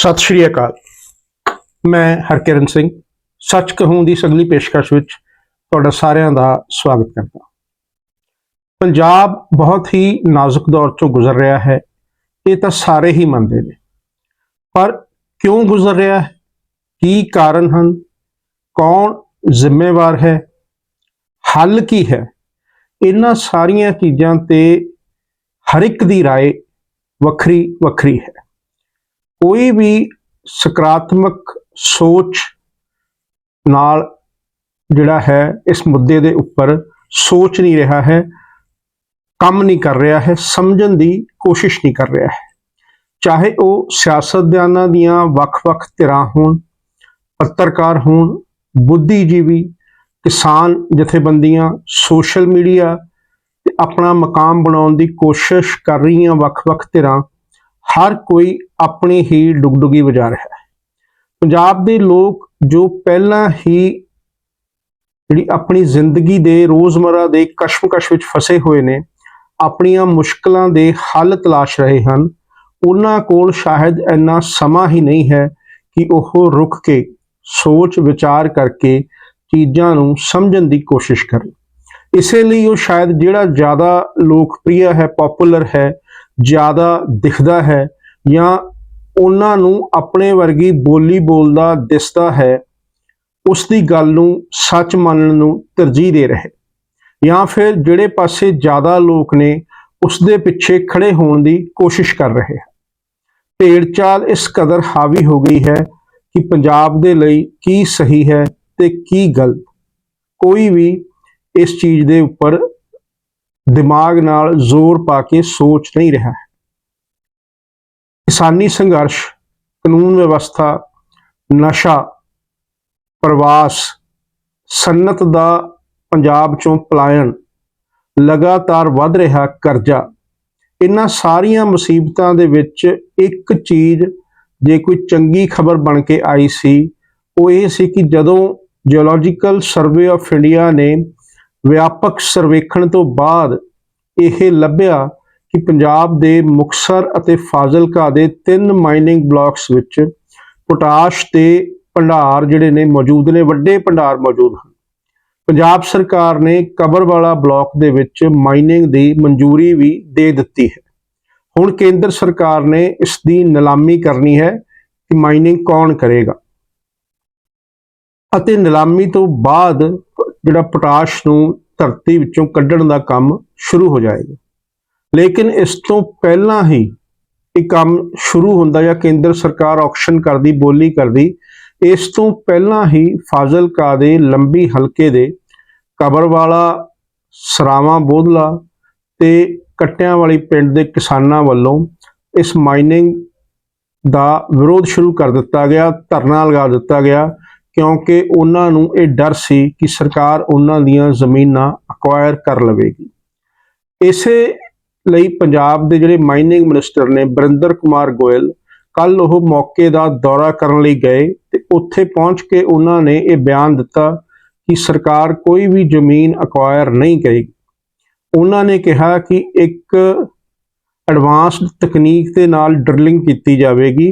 ਸਤਿ ਸ਼੍ਰੀ ਅਕਾਲ ਮੈਂ ਹਰਕਿਰਨ ਸਿੰਘ ਸੱਚ ਕਹੂੰ ਦੀ ਸਗਲੀ ਪੇਸ਼ਕਸ਼ ਵਿੱਚ ਤੁਹਾਡਾ ਸਾਰਿਆਂ ਦਾ ਸਵਾਗਤ ਕਰਦਾ ਹਾਂ। ਪੰਜਾਬ ਬਹੁਤ ਹੀ ਨਾਜ਼ੁਕ ਦੌਰ ਤੋਂ ਗੁਜ਼ਰ ਰਿਹਾ ਹੈ ਇਹ ਤਾਂ ਸਾਰੇ ਹੀ ਮੰਨਦੇ ਨੇ ਪਰ ਕਿਉਂ ਗੁਜ਼ਰ ਰਿਹਾ ਹੈ ਕੀ ਕਾਰਨ ਹਨ ਕੌਣ ਜ਼ਿੰਮੇਵਾਰ ਹੈ ਹੱਲ ਕੀ ਹੈ ਇਹਨਾਂ ਸਾਰੀਆਂ ਚੀਜ਼ਾਂ ਤੇ ਹਰ ਇੱਕ ਦੀ رائے ਵੱਖਰੀ ਵੱਖਰੀ ਹੈ ਕੋਈ ਵੀ ਸਕਾਰਾਤਮਕ ਸੋਚ ਨਾਲ ਜਿਹੜਾ ਹੈ, ਇਸ ਮੁੱਦੇ ਦੇ ਉੱਪਰ ਸੋਚ ਨਹੀਂ ਰਿਹਾ ਹੈ, ਕੰਮ ਨਹੀਂ ਕਰ ਰਿਹਾ ਹੈ, ਸਮਝਣ ਦੀ ਕੋਸ਼ਿਸ਼ ਨਹੀਂ ਕਰ ਰਿਹਾ ਹੈ। ਚਾਹੇ ਉਹ ਸਿਆਸਤਦਾਨਾਂ ਦੀਆਂ ਵੱਖ-ਵੱਖ ਧਿਰਾਂ ਹੋਣ, ਪੱਤਰਕਾਰ ਹੋਣ, ਬੁੱਧੀਜੀਵੀ, ਕਿਸਾਨ ਜਥੇਬੰਦੀਆਂ, ਸੋਸ਼ਲ ਮੀਡੀਆ ਤੇ ਆਪਣਾ ਮਕਾਮ ਬਣਾਉਣ ਦੀ ਕੋਸ਼ਿਸ਼ ਕਰ ਰਹੀਆਂ ਵੱਖ-ਵੱਖ ਧਿਰਾਂ, ਹਰ ਕੋਈ ਆਪਣੀ ਹੀ ਡੁਗਡੁਗੀ ਵਜਾ ਰਿਹਾ ਹੈ। ਪੰਜਾਬ ਦੇ ਲੋਕ ਜੋ ਪਹਿਲਾਂ ਹੀ ਜਿਹੜੀ ਆਪਣੀ ਜ਼ਿੰਦਗੀ ਦੇ ਰੋਜ਼ਮਰਾ ਦੇ ਕਸ਼ਮਕਸ਼ ਵਿੱਚ ਫਸੇ ਹੋਏ ਨੇ, ਆਪਣੀਆਂ ਮੁਸ਼ਕਲਾਂ ਦੇ ਹੱਲ ਤਲਾਸ਼ ਰਹੇ ਹਨ, ਉਹਨਾਂ ਕੋਲ ਸ਼ਾਇਦ ਇੰਨਾ ਸਮਾਂ ਹੀ ਨਹੀਂ ਹੈ ਕਿ ਉਹ ਰੁਕ ਕੇ ਸੋਚ ਵਿਚਾਰ ਕਰਕੇ ਚੀਜ਼ਾਂ ਨੂੰ ਸਮਝਣ ਦੀ ਕੋਸ਼ਿਸ਼ ਕਰਨ। ਇਸੇ ਲਈ ਉਹ ਸ਼ਾਇਦ ਜਿਹੜਾ ਜ਼ਿਆਦਾ ਲੋਕਪ੍ਰਿਯ ਹੈ, ਪਪੂਲਰ ਹੈ, ਜ਼ਿਆਦਾ ਦਿਖਦਾ ਹੈ ਜਾਂ ਉਹਨਾਂ ਨੂੰ ਆਪਣੇ ਵਰਗੀ ਬੋਲੀ ਬੋਲਦਾ ਦਿਸਦਾ ਹੈ ਉਸ ਦੀ ਗੱਲ ਨੂੰ ਸੱਚ ਮੰਨਣ ਨੂੰ ਤਰਜੀਹ ਦੇ ਰਹੇ। ਜਾਂ ਫਿਰ ਜਿਹੜੇ ਪਾਸੇ ਜ਼ਿਆਦਾ ਲੋਕ ਨੇ ਉਸ ਦੇ ਪਿੱਛੇ ਖੜੇ ਹੋਣ ਦੀ ਕੋਸ਼ਿਸ਼ ਕਰ ਰਹੇ ਹਨ। ਭੇੜ ਚਾਲ ਇਸ ਕਦਰ ਹਾਵੀ ਹੋ ਗਈ ਹੈ ਕਿ ਪੰਜਾਬ ਦੇ ਲਈ ਕੀ ਸਹੀ ਹੈ ਤੇ ਕੀ ਗਲਤ। ਕੋਈ ਵੀ ਇਸ ਚੀਜ਼ ਦੇ ਉੱਪਰ ਦਿਮਾਗ ਨਾਲ ਜ਼ੋਰ ਪਾ ਕੇ ਸੋਚ ਨਹੀਂ ਰਿਹਾ ਹੈ। ਕਿਸਾਨੀ ਸੰਘਰਸ਼, ਕਾਨੂੰਨ ਵਿਵਸਥਾ, ਨਸ਼ਾ, ਪ੍ਰਵਾਸ, ਸਨਅਤ ਦਾ ਪੰਜਾਬ ਚੋਂ ਪਲਾਇਨ ਲਗਾਤਾਰ ਵੱਧ ਰਿਹਾ ਕਰਜ਼ਾ, ਇਹਨਾਂ ਸਾਰੀਆਂ ਮੁਸੀਬਤਾਂ ਦੇ ਵਿੱਚ ਇੱਕ ਚੀਜ਼ ਜੇ ਕੋਈ ਚੰਗੀ ਖਬਰ ਬਣ ਕੇ ਆਈ ਸੀ, ਉਹ ਇਹ ਸੀ ਕਿ ਜਦੋਂ ਜੀਓਲੋਜੀਕਲ ਸਰਵੇ ਆਫ ਇੰਡੀਆ ਨੇ ਵਿਆਪਕ ਸਰਵੇਖਣ ਤੋਂ ਬਾਅਦ ਇਹ ਲੱਭਿਆ ਕਿ ਪੰਜਾਬ ਦੇ ਮੁਕਸਰ ਅਤੇ ਫਾਜ਼ਿਲਕਾ ਦੇ ਤਿੰਨ ਮਾਈਨਿੰਗ ਬਲਾਕਸ ਵਿੱਚ ਪੋਟਾਸ਼ ਦੇ ਭੰਡਾਰ ਜਿਹੜੇ ਨੇ ਮੌਜੂਦ ਨੇ, ਵੱਡੇ ਭੰਡਾਰ ਮੌਜੂਦ ਹਨ। ਪੰਜਾਬ ਸਰਕਾਰ ਨੇ ਕਬਰਵਾਲਾ ਬਲਾਕ ਦੇ ਵਿੱਚ ਮਾਈਨਿੰਗ ਦੀ ਮਨਜ਼ੂਰੀ ਵੀ ਦੇ ਦਿੱਤੀ ਹੈ। ਹੁਣ ਕੇਂਦਰ ਸਰਕਾਰ ਨੇ ਇਸ ਦੀ ਨਿਲਾਮੀ ਕਰਨੀ ਹੈ ਕਿ ਮਾਈਨਿੰਗ ਕੌਣ ਕਰੇਗਾ। ਅਤੇ ਨਿਲਾਮੀ ਤੋਂ ਬਾਅਦ ਜਿਹੜਾ ਪੋਟਾਸ਼ ਨੂੰ ਧਰਤੀ ਵਿੱਚੋਂ ਕੱਢਣ ਦਾ ਕੰਮ ਸ਼ੁਰੂ ਹੋ ਜਾਏਗਾ। ਲੇਕਿਨ ਇਸ ਤੋਂ ਪਹਿਲਾਂ ਹੀ ਇਹ ਕੰਮ ਸ਼ੁਰੂ ਹੁੰਦਾ ਜਾਂ ਕੇਂਦਰ ਸਰਕਾਰ ਆਕਸ਼ਨ ਕਰਦੀ, ਬੋਲੀ ਕਰਦੀ, ਇਸ ਤੋਂ ਪਹਿਲਾਂ ਹੀ ਫਾਜ਼ਿਲਕਾ ਦੇ ਲੰਬੀ ਹਲਕੇ ਦੇ ਕਬਰਵਾਲਾ, ਸਰਾਵਾਂ ਬੋਧਲਾ ਤੇ ਕੱਟਿਆਂ ਵਾਲੀ ਪਿੰਡ ਦੇ ਕਿਸਾਨਾਂ ਵੱਲੋਂ ਇਸ ਮਾਈਨਿੰਗ ਦਾ ਵਿਰੋਧ ਸ਼ੁਰੂ ਕਰ ਦਿੱਤਾ ਗਿਆ, ਧਰਨਾ ਲਗਾ ਦਿੱਤਾ ਗਿਆ, ਕਿਉਂਕਿ ਉਹਨਾਂ ਨੂੰ ਇਹ ਡਰ ਸੀ ਕਿ ਸਰਕਾਰ ਉਹਨਾਂ ਦੀਆਂ ਜ਼ਮੀਨਾਂ ਅਕਵਾਇਰ ਕਰ ਲਵੇਗੀ। ਇਸੇ ਲਈ ਪੰਜਾਬ ਦੇ ਜਿਹੜੇ ਮਾਈਨਿੰਗ ਮਿਨਿਸਟਰ ਨੇ ਬਰਿੰਦਰ ਕੁਮਾਰ ਗੋਇਲ ਕੱਲ ਉਹ ਮੌਕੇ ਦਾ ਦੌਰਾ ਕਰਨ ਲਈ ਗਏ ਤੇ ਉੱਥੇ ਪਹੁੰਚ ਕੇ ਉਹਨਾਂ ਨੇ ਇਹ ਬਿਆਨ ਦਿੱਤਾ ਕਿ ਸਰਕਾਰ ਕੋਈ ਵੀ ਜ਼ਮੀਨ ਅਕਵਾਇਰ ਨਹੀਂ ਕਰੇਗੀ ਉਹਨਾਂ ਨੇ ਕਿਹਾ ਕਿ ਇੱਕ ਐਡਵਾਂਸਡ ਤਕਨੀਕ ਦੇ ਨਾਲ ਡਰਿਲਿੰਗ ਕੀਤੀ ਜਾਵੇਗੀ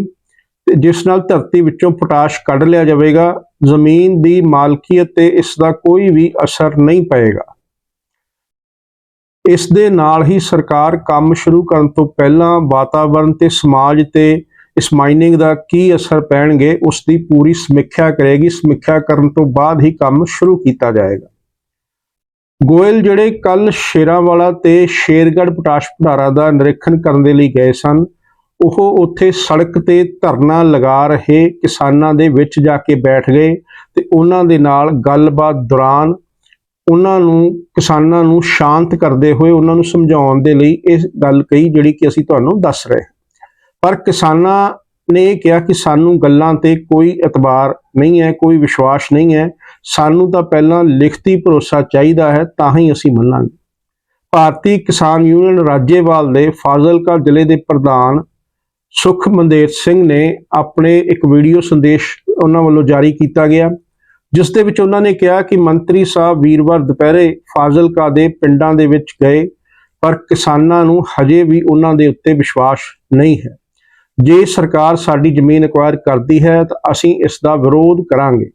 ਤੇ ਜਿਸ ਨਾਲ ਧਰਤੀ ਵਿੱਚੋਂ ਪੋਟਾਸ਼ ਕੱਢ ਲਿਆ ਜਾਵੇਗਾ, ਜ਼ਮੀਨ ਦੀ ਮਾਲਕੀਅਤ ਤੇ ਇਸ ਦਾ ਕੋਈ ਵੀ ਅਸਰ ਨਹੀਂ ਪਏਗਾ। ਇਸ ਦੇ ਨਾਲ ਹੀ ਸਰਕਾਰ ਕੰਮ ਸ਼ੁਰੂ ਕਰਨ ਤੋਂ ਪਹਿਲਾਂ ਵਾਤਾਵਰਣ ਤੇ ਸਮਾਜ ਤੇ ਇਸ ਮਾਈਨਿੰਗ ਦਾ ਕੀ ਅਸਰ ਪੈਣਗੇ, ਉਸ ਦੀ ਪੂਰੀ ਸਮੀਖਿਆ ਕਰੇਗੀ। ਸਮੀਖਿਆ ਕਰਨ ਤੋਂ ਬਾਅਦ ਹੀ ਕੰਮ ਸ਼ੁਰੂ ਕੀਤਾ ਜਾਏਗਾ। ਗੋਇਲ ਜਿਹੜੇ ਕੱਲ ਸ਼ੇਰਾਵਾਲਾ ਤੇ ਸ਼ੇਰਗੜ੍ਹ ਪਟਾਸ਼ ਭੰਡਾਰਾ ਦਾ ਨਿਰੀਖਣ ਕਰਨ ਦੇ ਲਈ ਗਏ ਸਨ, ਉਹ ਉੱਥੇ ਸੜਕ ਤੇ ਧਰਨਾ ਲਗਾ ਰਹੇ ਕਿਸਾਨਾਂ ਦੇ ਵਿੱਚ ਜਾ ਕੇ ਬੈਠ ਗਏ ਤੇ ਉਹਨਾਂ ਦੇ ਨਾਲ ਗੱਲਬਾਤ ਦੌਰਾਨ ਉਹਨਾਂ ਨੂੰ, ਕਿਸਾਨਾਂ ਨੂੰ ਸ਼ਾਂਤ ਕਰਦੇ ਹੋਏ ਉਹਨਾਂ ਨੂੰ ਸਮਝਾਉਣ ਦੇ ਲਈ ਇਹ ਗੱਲ ਕਹੀ ਜਿਹੜੀ ਕਿ ਅਸੀਂ ਤੁਹਾਨੂੰ ਦੱਸ ਰਹੇ ਪਰ ਕਿਸਾਨਾਂ ਨੇ ਇਹ ਕਿਹਾ ਕਿ ਸਾਨੂੰ ਗੱਲਾਂ ਤੇ ਕੋਈ ਇਤਬਾਰ ਨਹੀਂ ਹੈ, ਕੋਈ ਵਿਸ਼ਵਾਸ ਨਹੀਂ ਹੈ। ਸਾਨੂੰ ਤਾਂ ਪਹਿਲਾਂ ਲਿਖਤੀ ਭਰੋਸਾ ਚਾਹੀਦਾ ਹੈ, ਤਾਂ ਹੀ ਅਸੀਂ ਮੰਨਾਂਗੇ। ਭਾਰਤੀ ਕਿਸਾਨ ਯੂਨੀਅਨ ਰਾਜੇਵਾਲ ਦੇ ਫਾਜ਼ਿਲਕਾ ਜ਼ਿਲ੍ਹੇ ਦੇ ਪ੍ਰਧਾਨ ਸੁਖ ਮੰਦੇਰ ਸਿੰਘ ਨੇ ਆਪਣੇ ਇੱਕ ਵੀਡੀਓ ਸੰਦੇਸ਼ ਉਹਨਾਂ ਵੱਲੋਂ ਜਾਰੀ ਕੀਤਾ ਗਿਆ। ਜਿਸ ਦੇ ਵਿੱਚ ਉਹਨਾਂ ਨੇ ਕਿਹਾ ਕਿ ਮੰਤਰੀ ਸਾਹਿਬ ਵੀਰਵਾਰ ਦੁਪਹਿਰੇ ਫਾਜ਼ਿਲਕਾ ਦੇ ਪਿੰਡਾਂ ਦੇ ਵਿੱਚ ਗਏ, ਪਰ ਕਿਸਾਨਾਂ ਨੂੰ ਹਜੇ ਵੀ ਉਹਨਾਂ ਦੇ ਉੱਤੇ ਵਿਸ਼ਵਾਸ ਨਹੀਂ ਹੈ। ਜੇ ਸਰਕਾਰ ਸਾਡੀ ਜ਼ਮੀਨ ਐਕਵਾਇਰ ਕਰਦੀ ਹੈ, ਤਾਂ ਅਸੀਂ ਇਸ ਦਾ ਵਿਰੋਧ ਕਰਾਂਗੇ।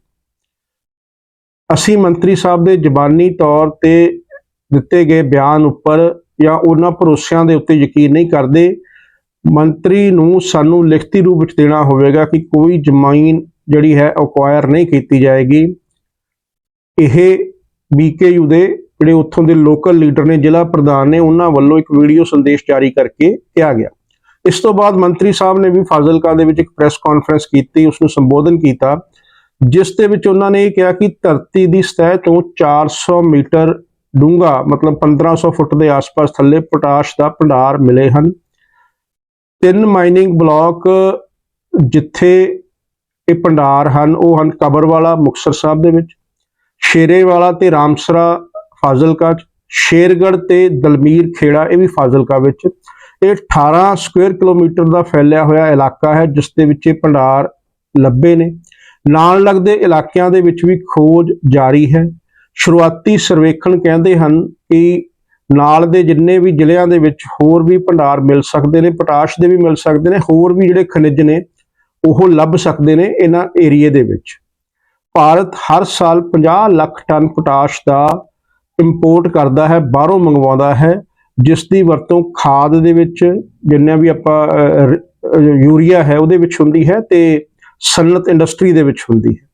ਅਸੀਂ ਮੰਤਰੀ ਸਾਹਿਬ ਦੇ ਜ਼ਬਾਨੀ ਤੌਰ ਤੇ ਦਿੱਤੇ ਗਏ ਬਿਆਨ ਉੱਪਰ ਜਾਂ ਉਹਨਾਂ ਭਰੋਸਿਆਂ ਦੇ ਉੱਤੇ ਯਕੀਨ ਨਹੀਂ ਕਰਦੇ। ਮੰਤਰੀ ਨੂੰ ਸਾਨੂੰ ਲਿਖਤੀ ਰੂਪ ਵਿੱਚ ਦੇਣਾ ਹੋਵੇਗਾ ਕਿ ਕੋਈ ਜ਼ਮੀਨ ਜਿਹੜੀ ਹੈ ਐਕਵਾਇਰ ਨਹੀਂ ਕੀਤੀ ਜਾਏਗੀ। ਇਹ ਬੀਕੇਯੂ ਦੇ ਜਿਹੜੇ ਉੱਥੋਂ ਦੇ ਲੋਕਲ ਲੀਡਰ ਨੇ, ਜ਼ਿਲ੍ਹਾ ਪ੍ਰਧਾਨ ਨੇ, ਉਹਨਾਂ ਵੱਲੋਂ ਇੱਕ ਵੀਡੀਓ ਸੰਦੇਸ਼ ਜਾਰੀ ਕਰਕੇ ਕਿਹਾ ਗਿਆ। ਇਸ ਤੋਂ ਬਾਅਦ ਮੰਤਰੀ ਸਾਹਿਬ ਨੇ ਵੀ ਫਾਜ਼ਿਲਕਾ ਦੇ ਵਿੱਚ ਇੱਕ ਪ੍ਰੈਸ ਕਾਨਫਰੰਸ ਕੀਤੀ ਉਸ ਨੂੰ ਸੰਬੋਧਨ ਕੀਤਾ, ਜਿਸ ਦੇ ਵਿੱਚ ਉਹਨਾਂ ਨੇ ਇਹ ਕਿਹਾ ਕਿ ਧਰਤੀ ਦੀ ਸਤਹ ਤੋਂ 400 ਮੀਟਰ ਡੂੰਘਾ, ਮਤਲਬ 1500 ਫੁੱਟ ਦੇ ਆਸ-ਪਾਸ ਥੱਲੇ ਪੋਟਾਸ਼ ਦਾ ਭੰਡਾਰ ਮਿਲੇ ਹਨ। ਤਿੰਨ ਮਾਈਨਿੰਗ ਬਲਾਕ ਜਿੱਥੇ ਇਹ ਭੰਡਾਰ ਹਨ, ਉਹ ਹਨ ਕਬਰਵਾਲਾ, ਮੁਕਤਸਰ ਸਾਹਿਬ ਦੇ ਵਿੱਚ, ਸ਼ੇਰੇਵਾਲਾ ਤੇ ਰਾਮਸਰਾ ਫਾਜ਼ਿਲਕਾ ਚ, ਸ਼ੇਰਗੜ੍ਹ ਤੇ ਦਲਮੀਰ ਖੇੜਾ, ਇਹ ਵੀ ਫਾਜ਼ਿਲਕਾ ਵਿੱਚ, ਇਹ 18 ਸਕੁਅਰ ਕਿਲੋਮੀਟਰ ਦਾ ਫੈਲਿਆ ਹੋਇਆ ਇਲਾਕਾ ਹੈ, ਜਿਸ ਦੇ ਵਿੱਚ ਇਹ ਭੰਡਾਰ ਲੱਭੇ ਨੇ। ਨਾਲ ਲੱਗਦੇ ਇਲਾਕਿਆਂ ਦੇ ਵਿੱਚ ਵੀ ਖੋਜ ਜਾਰੀ ਹੈ। ਸ਼ੁਰੂਆਤੀ ਸਰਵੇਖਣ ਕਹਿੰਦੇ ਹਨ ਕਿ ਨਾਲ ਦੇ ਜਿੰਨੇ ਵੀ ਜ਼ਿਲ੍ਹਿਆਂ ਦੇ ਵਿੱਚ ਹੋਰ ਵੀ ਭੰਡਾਰ ਮਿਲ ਸਕਦੇ ਨੇ, ਪੋਟਾਸ਼ ਦੇ ਵੀ ਮਿਲ ਸਕਦੇ ਨੇ, ਹੋਰ ਵੀ ਜਿਹੜੇ ਖਣਿਜ ਨੇ ਉਹ ਲੱਭ ਸਕਦੇ ਨੇ ਇਹਨਾਂ ਏਰੀਏ ਦੇ ਵਿੱਚ। ਭਾਰਤ ਹਰ ਸਾਲ 50 ਲੱਖ ਟਨ ਪੋਟਾਸ਼ ਦਾ ਇੰਪੋਰਟ ਕਰਦਾ ਹੈ, ਬਾਹਰੋਂ ਮੰਗਵਾਉਂਦਾ ਹੈ, ਜਿਸ ਦੀ ਵਰਤੋਂ ਖਾਦ ਦੇ ਵਿੱਚ ਜਿੰਨਾ ਵੀ ਆਪਾਂ ਯੂਰੀਆ ਹੈ ਉਹਦੇ ਵਿੱਚ ਹੁੰਦੀ ਹੈ ਤੇ ਸਨਅਤ ਇੰਡਸਟਰੀ ਦੇ ਵਿੱਚ ਹੁੰਦੀ ਹੈ।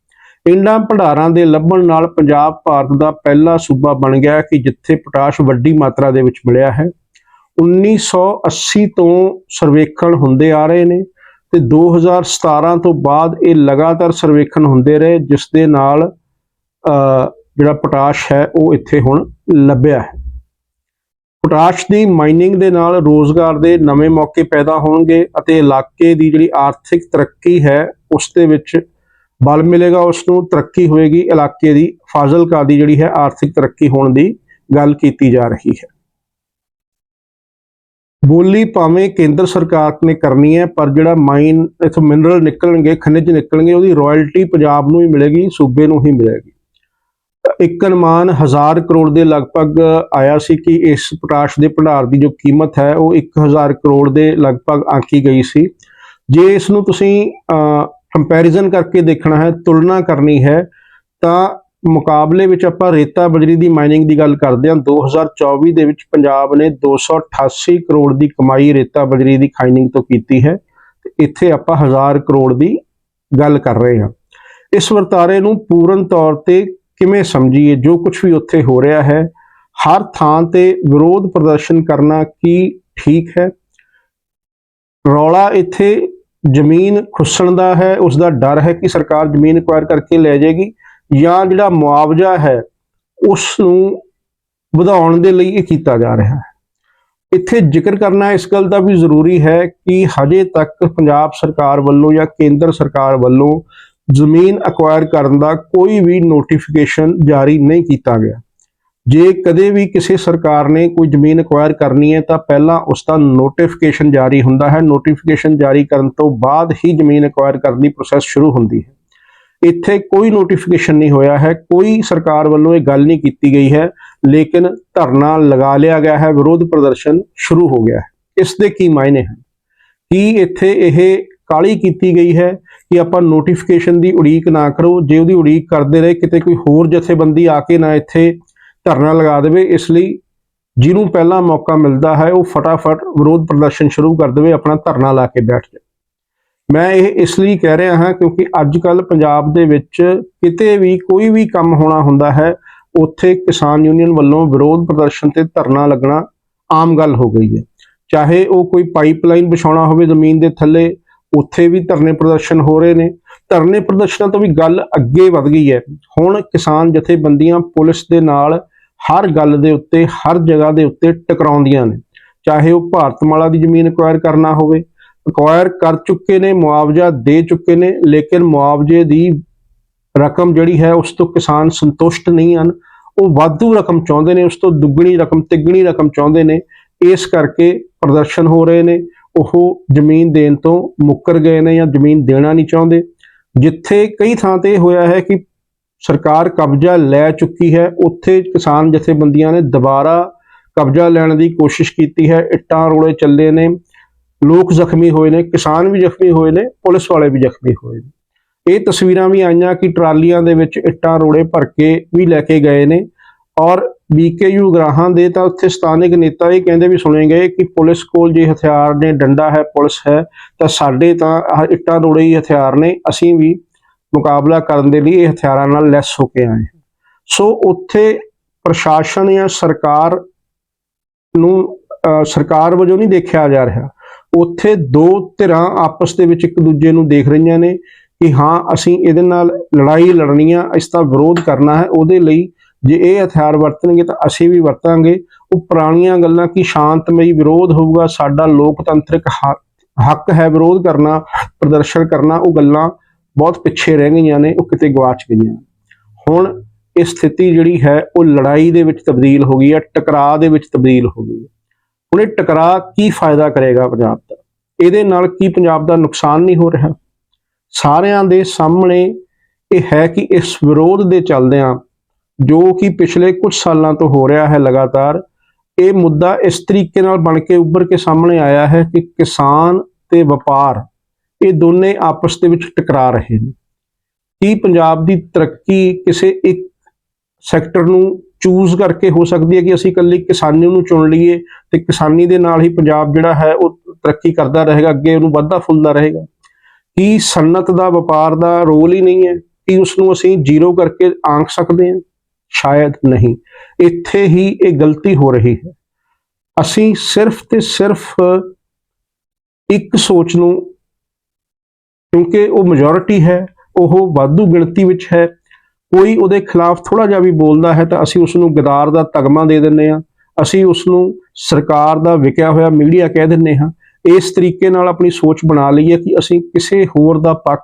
ਇਹਨਾਂ ਭੰਡਾਰਾਂ ਦੇ ਲੱਭਣ ਨਾਲ ਪੰਜਾਬ ਭਾਰਤ ਦਾ ਪਹਿਲਾ ਸੂਬਾ ਬਣ ਗਿਆ ਕਿ ਜਿੱਥੇ ਪੋਟਾਸ਼ ਵੱਡੀ ਮਾਤਰਾ ਦੇ ਵਿੱਚ ਮਿਲਿਆ ਹੈ। 1980 ਤੋਂ ਸਰਵੇਖਣ ਹੁੰਦੇ ਆ ਰਹੇ ਨੇ। ਤੇ 2017 ਤੋਂ ਬਾਅਦ ਇਹ ਲਗਾਤਾਰ ਸਰਵੇਖਣ ਹੁੰਦੇ ਰਹੇ ਜਿਸ ਦੇ ਨਾਲ ਅਹ, ਜਿਹੜਾ ਪੋਟਾਸ਼ ਹੈ ਉਹ ਇੱਥੇ ਹੁਣ ਲੱਭਿਆ ਹੈ। ਪੋਟਾਸ਼ ਦੀ ਮਾਈਨਿੰਗ ਦੇ ਨਾਲ ਰੋਜ਼ਗਾਰ ਦੇ ਨਵੇਂ ਮੌਕੇ ਪੈਦਾ ਹੋਣਗੇ ਅਤੇ ਇਲਾਕੇ ਦੀ ਜਿਹੜੀ ਆਰਥਿਕ ਤਰੱਕੀ ਹੈ ਉਸ ਦੇ ਵਿੱਚ ਬਲ ਮਿਲੇਗਾ ਉਸ ਨੂੰ ਤਰੱਕੀ ਹੋਏਗੀ ਇਲਾਕੇ ਦੀ ਫਾਜ਼ਿਲਕਾ ਦੀ ਜਿਹੜੀ ਹੈ ਆਰਥਿਕ ਤਰੱਕੀ ਹੋਣ ਦੀ ਗੱਲ ਕੀਤੀ ਜਾ ਰਹੀ ਹੈ। ਬੋਲੀ ਭਾਵੇਂ ਕੇਂਦਰ ਸਰਕਾਰ ਨੇ ਕਰਨੀ ਹੈ, ਪਰ ਜਿਹੜਾ ਮਾਈਨ ਇਥੋਂ ਮਿਨਰਲ ਨਿਕਲਣਗੇ, ਖਣਿਜ ਨਿਕਲਣਗੇ, ਉਹਦੀ ਰਾਇਲਟੀ ਪੰਜਾਬ ਨੂੰ ਹੀ ਮਿਲੇਗੀ, ਸੂਬੇ ਨੂੰ ਹੀ ਮਿਲੇਗੀ। ਇੱਕ ਅਨੁਮਾਨ 1000 ਕਰੋੜ ਦੇ ਲਗਭਗ ਆਇਆ ਸੀ ਕਿ ਇਸ ਪੋਟਾਸ਼ ਦੇ ਭੰਡਾਰ ਦੀ ਜੋ ਕੀਮਤ ਹੈ, ਉਹ 1000 ਕਰੋੜ ਦੇ ਲਗਭਗ ਆਂਕੀ ਗਈ ਸੀ। ਜੇ ਇਸ ਨੂੰ ਤੁਸੀਂ ਕੰਪੈਰੀਜ਼ਨ ਕਰਕੇ ਦੇਖਣਾ ਹੈ, ਤੁਲਨਾ ਕਰਨੀ ਹੈ, ਤਾਂ ਮੁਕਾਬਲੇ ਵਿੱਚ ਆਪਾਂ ਰੇਤਾ ਬਜਰੀ ਦੀ ਮਾਈਨਿੰਗ ਦੀ ਗੱਲ ਕਰਦੇ ਹਾਂ। 2024 ਦੇ ਵਿੱਚ ਪੰਜਾਬ ਨੇ 288 ਕਰੋੜ ਦੀ ਕਮਾਈ ਰੇਤਾ ਬਜਰੀ ਦੀ ਖਾਈਨਿੰਗ ਤੋਂ ਕੀਤੀ ਹੈ ਤੇ ਇੱਥੇ ਆਪਾਂ 1000 ਕਰੋੜ ਦੀ ਗੱਲ ਕਰ ਰਹੇ ਹਾਂ। ਇਸ ਵਰਤਾਰੇ ਨੂੰ ਪੂਰਨ ਤੌਰ ਤੇ ਕਿਵੇਂ ਸਮਝੀਏ? ਜੋ ਕੁਝ ਵੀ ਉੱਥੇ ਹੋ ਰਿਹਾ ਹੈ, ਹਰ ਥਾਂ ਤੇ ਵਿਰੋਧ ਪ੍ਰਦਰਸ਼ਨ ਕਰਨਾ ਕੀ ਠੀਕ ਹੈ? ਰੌਲਾ ਇੱਥੇ ਜ਼ਮੀਨ ਖੁੱਸਣ ਦਾ ਹੈ ਉਸ ਦਾ ਡਰ ਹੈ ਕਿ ਸਰਕਾਰ ਜ਼ਮੀਨ ਐਕਵਾਇਰ ਕਰਕੇ ਲੈ ਜਾਏਗੀ। ਜਾਂ ਜਿਹੜਾ ਮੁਆਵਜ਼ਾ ਹੈ, ਉਸ ਨੂੰ ਵਧਾਉਣ ਦੇ ਲਈ ਇਹ ਕੀਤਾ ਜਾ ਰਿਹਾ ਹੈ। ਇੱਥੇ ਜ਼ਿਕਰ ਕਰਨਾ ਇਸ ਗੱਲ ਦਾ ਵੀ ਜ਼ਰੂਰੀ ਹੈ ਕਿ ਹਜੇ ਤੱਕ ਪੰਜਾਬ ਸਰਕਾਰ ਵੱਲੋਂ ਜਾਂ ਕੇਂਦਰ ਸਰਕਾਰ ਵੱਲੋਂ ਜ਼ਮੀਨ ਐਕਵਾਇਰ ਕਰਨ ਦਾ ਕੋਈ ਵੀ ਨੋਟੀਫਿਕੇਸ਼ਨ ਜਾਰੀ ਨਹੀਂ ਕੀਤਾ ਗਿਆ। ਜੇ ਕਦੇ ਵੀ ਕਿਸੇ ਸਰਕਾਰ ਨੇ ਕੋਈ ਜ਼ਮੀਨ ਐਕਵਾਇਰ ਕਰਨੀ ਹੈ, ਤਾਂ ਪਹਿਲਾਂ ਉਸ ਦਾ ਨੋਟੀਫਿਕੇਸ਼ਨ ਜਾਰੀ ਹੁੰਦਾ ਹੈ। ਨੋਟੀਫਿਕੇਸ਼ਨ ਜਾਰੀ ਕਰਨ ਤੋਂ ਬਾਅਦ ਹੀ ਜ਼ਮੀਨ ਐਕਵਾਇਰ ਕਰਨ ਦੀ ਪ੍ਰੋਸੈਸ ਸ਼ੁਰੂ ਹੁੰਦੀ ਹੈ। ਇੱਥੇ ਕੋਈ ਨੋਟੀਫਿਕੇਸ਼ਨ ਨਹੀਂ ਹੋਇਆ ਹੈ, ਕੋਈ ਸਰਕਾਰ ਵੱਲੋਂ ਇਹ ਗੱਲ ਨਹੀਂ ਕੀਤੀ ਗਈ ਹੈ, ਲੇਕਿਨ ਧਰਨਾ ਲਗਾ ਲਿਆ ਗਿਆ ਹੈ, ਵਿਰੋਧ ਪ੍ਰਦਰਸ਼ਨ ਸ਼ੁਰੂ ਹੋ ਗਿਆ ਹੈ। ਇਸ ਦੇ ਕੀ ਮਾਇਨੇ ਹਨ? ਕੀ ਇੱਥੇ ਇਹ ਕਾਲੀ ਕੀਤੀ ਗਈ ਹੈ ਕਿ ਆਪਾਂ ਨੋਟੀਫਿਕੇਸ਼ਨ ਦੀ ਉਡੀਕ ਨਾ ਕਰੋ, ਜੇ ਉਹਦੀ ਉਡੀਕ ਕਰਦੇ ਰਹੇ, ਕਿਤੇ ਕੋਈ ਹੋਰ ਜਥੇਬੰਦੀ ਆ ਕੇ ਨਾ ਇੱਥੇ ਧਰਨਾ ਲਗਾ ਦੇਵੇ, ਇਸ ਲਈ ਜਿਹਨੂੰ ਪਹਿਲਾ ਮੌਕਾ ਮਿਲਦਾ ਹੈ, ਉਹ ਫਟਾਫਟ ਵਿਰੋਧ ਪ੍ਰਦਰਸ਼ਨ ਸ਼ੁਰੂ ਕਰ ਦੇਵੇ, ਆਪਣਾ ਧਰਨਾ ਲਾ ਕੇ ਬੈਠ ਜਾਵੇ। ਮੈਂ ਇਹ ਇਸ ਲਈ ਕਹਿ ਰਿਹਾ ਹਾਂ ਕਿਉਂਕਿ ਅੱਜ ਕੱਲ ਪੰਜਾਬ ਦੇ ਵਿੱਚ ਕਿਤੇ ਵੀ ਕੋਈ ਵੀ ਕੰਮ ਹੋਣਾ ਹੁੰਦਾ ਹੈ, ਉੱਥੇ ਕਿਸਾਨ ਯੂਨੀਅਨ ਵੱਲੋਂ ਵਿਰੋਧ ਪ੍ਰਦਰਸ਼ਨ ਤੇ ਧਰਨਾ ਲੱਗਣਾ ਆਮ ਗੱਲ ਹੋ ਗਈ ਹੈ। ਚਾਹੇ ਉਹ ਕੋਈ ਪਾਈਪਲਾਈਨ ਵਿਛਾਉਣਾ ਹੋਵੇ ਜ਼ਮੀਨ ਦੇ ਥੱਲੇ, ਉੱਥੇ ਵੀ ਧਰਨੇ ਪ੍ਰਦਰਸ਼ਨ ਹੋ ਰਹੇ ਨੇ। ਧਰਨੇ ਪ੍ਰਦਰਸ਼ਨਾਂ ਤੋਂ ਵੀ ਗੱਲ ਅੱਗੇ ਵਧ ਗਈ ਹੈ। ਹੁਣ ਕਿਸਾਨ ਜਥੇਬੰਦੀਆਂ ਪੁਲਿਸ ਦੇ ਨਾਲ ਹਰ ਗੱਲ ਦੇ ਉੱਤੇ, ਹਰ ਜਗ੍ਹਾ ਦੇ ਉੱਤੇ ਟਕਰਾਉਂਦੀਆਂ ਨੇ। ਚਾਹੇ ਉਹ ਭਾਰਤਮਾਲਾ ਦੀ ਜ਼ਮੀਨ ਐਕਵਾਇਰ ਕਰਨਾ ਹੋਵੇ ਐਕਵਾਇਰ ਕਰ ਚੁੱਕੇ ਨੇ, ਮੁਆਵਜ਼ਾ ਦੇ ਚੁੱਕੇ ਨੇ, ਲੇਕਿਨ ਮੁਆਵਜ਼ੇ ਦੀ ਰਕਮ ਜਿਹੜੀ ਹੈ ਉਸ ਤੋਂ ਕਿਸਾਨ ਸੰਤੁਸ਼ਟ ਨਹੀਂ ਹਨ। ਉਹ ਵਾਧੂ ਰਕਮ ਚਾਹੁੰਦੇ ਨੇ, ਉਸ ਤੋਂ ਦੁੱਗਣੀ ਰਕਮ, ਤਿੱਗਣੀ ਰਕਮ ਚਾਹੁੰਦੇ ਨੇ। ਇਸ ਕਰਕੇ ਪ੍ਰਦਰਸ਼ਨ ਹੋ ਰਹੇ ਨੇ। ਉਹ ਜ਼ਮੀਨ ਦੇਣ ਤੋਂ ਮੁੱਕਰ ਗਏ ਨੇ ਜਾਂ ਜ਼ਮੀਨ ਦੇਣਾ ਨਹੀਂ ਚਾਹੁੰਦੇ। ਜਿੱਥੇ ਕਈ ਥਾਂ ਤੇ ਹੋਇਆ ਹੈ ਕਿ ਸਰਕਾਰ ਕਬਜ਼ਾ ਲੈ ਚੁੱਕੀ ਹੈ, ਉੱਥੇ ਕਿਸਾਨ ਜਥੇਬੰਦੀਆਂ ਨੇ ਦੁਬਾਰਾ ਕਬਜ਼ਾ ਲੈਣ ਦੀ ਕੋਸ਼ਿਸ਼ ਕੀਤੀ ਹੈ। ਇੱਟਾਂ ਰੋਲੇ ਚੱਲੇ ਨੇ। ਲੋਕ ਜ਼ਖਮੀ ਹੋਏ ਨੇ ਕਿਸਾਨ ਵੀ ਜ਼ਖਮੀ ਹੋਏ ਨੇ ਪੁਲਿਸ ਵਾਲੇ ਵੀ ਜ਼ਖਮੀ ਹੋਏ ਨੇ। ਇਹ ਤਸਵੀਰਾਂ ਵੀ ਆਈਆਂ ਕਿ ਟਰਾਲੀਆਂ ਦੇ ਵਿੱਚ ਇੱਟਾਂ ਰੋੜੇ ਭਰ ਕੇ ਵੀ ਲੈ ਕੇ ਗਏ ਨੇ ਔਰ ਬੀਕੇਯੂ ਗਰਾਹਾਂ ਦੇ ਤਾਂ ਉੱਥੇ ਸਥਾਨਕ ਨੇਤਾ ਇਹ ਕਹਿੰਦੇ ਵੀ ਸੁਣੇ ਗਏ ਕਿ ਪੁਲਿਸ ਕੋਲ ਜੇ ਹਥਿਆਰ ਨੇ ਡੰਡਾ ਹੈ ਪੁਲਿਸ ਹੈ ਤਾਂ ਸਾਡੇ ਤਾਂ ਇੱਟਾਂ ਰੋੜੇ ਹੀ ਹਥਿਆਰ ਨੇ ਅਸੀਂ ਵੀ ਮੁਕਾਬਲਾ ਕਰਨ ਦੇ ਲਈ ਇਹ ਹਥਿਆਰਾਂ ਨਾਲ ਲੈਸ ਹੋ ਕੇ ਆਏ। ਸੋ ਉੱਥੇ ਪ੍ਰਸ਼ਾਸਨ ਜਾਂ ਸਰਕਾਰ ਨੂੰ ਅਹ, ਸਰਕਾਰ ਵਜੋਂ ਨਹੀਂ ਦੇਖਿਆ ਜਾ ਰਿਹਾ। ਉੱਥੇ ਦੋ ਧਿਰਾਂ ਆਪਸ ਦੇ ਵਿੱਚ ਇੱਕ ਦੂਜੇ ਨੂੰ ਦੇਖ ਰਹੀਆਂ ਨੇ ਕਿ ਹਾਂ, ਅਸੀਂ ਇਹਦੇ ਨਾਲ ਲੜਾਈ ਲੜਨੀ ਆ, ਇਸ ਦਾ ਵਿਰੋਧ ਕਰਨਾ ਹੈ, ਉਹਦੇ ਲਈ ਜੇ ਇਹ ਹਥਿਆਰ ਵਰਤਣਗੇ ਤਾਂ ਅਸੀਂ ਵੀ ਵਰਤਾਂਗੇ। ਉਹ ਪੁਰਾਣੀਆਂ ਗੱਲਾਂ ਕਿ ਸ਼ਾਂਤਮਈ ਵਿਰੋਧ ਹੋਊਗਾ, ਸਾਡਾ ਲੋਕਤੰਤਰਿਕ ਹੱਕ ਹੱਕ ਹੈ ਵਿਰੋਧ ਕਰਨਾ, ਪ੍ਰਦਰਸ਼ਨ ਕਰਨਾ, ਉਹ ਗੱਲਾਂ ਬਹੁਤ ਪਿੱਛੇ ਰਹਿ ਗਈਆਂ ਨੇ, ਉਹ ਕਿਤੇ ਗਵਾਚ ਗਈਆਂ। ਹੁਣ ਇਹ ਸਥਿਤੀ ਜਿਹੜੀ ਹੈ, ਉਹ ਲੜਾਈ ਦੇ ਵਿੱਚ ਤਬਦੀਲ ਹੋ ਗਈ ਹੈ, ਟਕਰਾਅ ਦੇ ਵਿੱਚ ਤਬਦੀਲ ਹੋ ਗਈ ਹੈ। ਹੁਣ ਇਹ ਟਕਰਾਅ ਕੀ ਫਾਇਦਾ ਕਰੇਗਾ ਪੰਜਾਬ ਦਾ? ਇਹਦੇ ਨਾਲ ਕੀ ਪੰਜਾਬ ਦਾ ਨੁਕਸਾਨ ਨਹੀਂ ਹੋ ਰਿਹਾ? ਸਾਰਿਆਂ ਦੇ ਸਾਹਮਣੇ ਇਹ ਹੈ ਕਿ ਇਸ ਵਿਰੋਧ ਦੇ ਚੱਲਦਿਆਂ ਜੋ ਕਿ ਪਿਛਲੇ ਕੁਝ ਸਾਲਾਂ ਤੋਂ ਹੋ ਰਿਹਾ ਹੈ ਲਗਾਤਾਰ, ਇਹ ਮੁੱਦਾ ਇਸ ਤਰੀਕੇ ਨਾਲ ਬਣ ਕੇ ਉੱਭਰ ਕੇ ਸਾਹਮਣੇ ਆਇਆ ਹੈ ਕਿ ਕਿਸਾਨ ਤੇ ਵਪਾਰ, ਇਹ ਦੋਨੇ ਆਪਸ ਦੇ ਵਿੱਚ ਟਕਰਾ ਰਹੇ ਨੇ। ਕੀ ਪੰਜਾਬ ਦੀ ਤਰੱਕੀ ਕਿਸੇ ਇੱਕ ਸੈਕਟਰ ਨੂੰ ਚੂਜ਼ ਕਰਕੇ ਹੋ ਸਕਦੀ ਹੈ ਕਿ ਅਸੀਂ ਇਕੱਲੀ ਕਿਸਾਨੀ ਨੂੰ ਚੁਣ ਲਈਏ ਤੇ ਕਿਸਾਨੀ ਦੇ ਨਾਲ ਹੀ ਪੰਜਾਬ ਜਿਹੜਾ ਹੈ ਉਹ ਤਰੱਕੀ ਕਰਦਾ ਰਹੇਗਾ, ਅੱਗੇ ਉਹਨੂੰ ਵੱਧਦਾ ਫੁੱਲਦਾ ਰਹੇਗਾ। ਕੀ ਸਨਅਤ ਦਾ ਵਪਾਰ ਦਾ ਰੋਲ ਹੀ ਨਹੀਂ ਹੈ ਕਿ ਉਸ ਨੂੰ ਅਸੀਂ ਜ਼ੀਰੋ ਕਰਕੇ ਆਂਕ ਸਕਦੇ ਹਾਂ? ਸ਼ਾਇਦ ਨਹੀਂ। ਇੱਥੇ ਹੀ ਇਹ ਗਲਤੀ ਹੋ ਰਹੀ ਹੈ। ਅਸੀਂ ਸਿਰਫ ਤੇ ਸਿਰਫ ਇੱਕ ਸੋਚ ਨੂੰ, ਕਿਉਂਕਿ ਉਹ ਮੈਜੋਰਿਟੀ ਹੈ, ਉਹ ਵਾਧੂ ਗਿਣਤੀ ਵਿੱਚ ਹੈ ਕੋਈ ਉਹਦੇ ਖਿਲਾਫ ਥੋੜਾ ਜਿਹਾ ਵੀ ਬੋਲਦਾ ਹੈ ਤਾਂ ਅਸੀਂ ਉਸ ਨੂੰ ਗਦਾਰ ਦਾ ਤਗਮਾ ਦੇ ਦਿੰਨੇ ਆ ਅਸੀਂ ਉਸ ਨੂੰ ਸਰਕਾਰ ਦਾ ਵਿਕਿਆ ਹੋਇਆ ਮੀਡੀਆ ਕਹਿ ਦਿੰਨੇ ਹਾਂ। ਇਸ ਤਰੀਕੇ ਨਾਲ ਆਪਣੀ ਸੋਚ ਬਣਾ ਲਈਏ ਕਿ ਅਸੀਂ ਕਿਸੇ ਹੋਰ ਦਾ ਪੱਖ